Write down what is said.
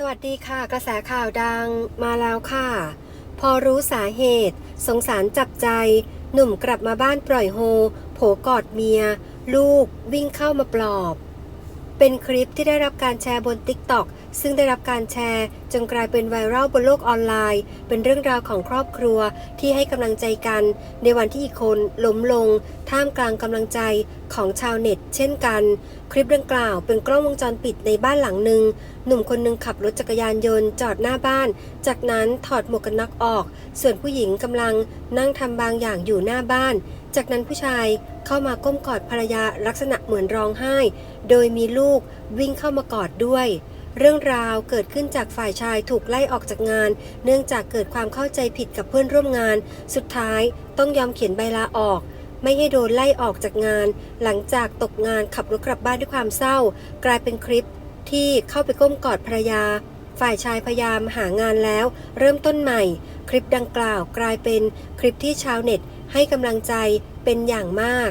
สวัสดีค่ะ กระแสข่าวดังมาแล้วค่ะ พอรู้สาเหตุ สงสารจับใจ หนุ่มกลับมาบ้านปล่อยโฮ โผกอดเมีย ลูกวิ่งเข้ามาปลอบ เป็นคลิปที่ได้รับการแชร์บนทิกต็อกซึ่งได้รับการแชร์จนกลายเป็นไวรัลบนโลกออนไลน์ เป็นเรื่องราวของครอบครัวที่ให้กำลังใจกัน ในวันที่อีกคนล้มลง ท่ามกลางกำลังใจของชาวเน็ต เช่นกัน คลิปดังกล่าวเป็นกล้องวงจรปิดในบ้านหลังหนึ่งหนุ่มคนหนึ่งขับรถจักรยานยนต์จอดหน้าบ้าน จากนั้นถอดหมวกกันน็อกออก ส่วนผู้หญิงกำลังนั่งทำบางอย่างอยู่หน้าบ้าน จากนั้นผู้ชายเข้ามาก้มกอดภรรยาลักษณะเหมือนร้องไห้ โดยมีลูกวิ่งเข้ามากอดด้วย เรื่องราวเกิดขึ้นจากฝ่ายชายถูกไล่ออกจากงาน เนื่องจากเกิดความเข้าใจผิดกับเพื่อนร่วมงาน สุดท้ายต้องยอมเขียนใบลาออก ไม่ให้โดนไล่ออกจากงาน หลังจากตกงานขับรถกลับบ้านด้วยความเศร้า กลายเป็นคลิปที่เข้าไปก้มกอดภรรยา ฝ่ายชายพยายามหางานแล้ว เริ่มต้นใหม่ คลิปดังกล่าวกลายเป็นคลิปที่ชาวเน็ตให้กำลังใจเป็นอย่างมาก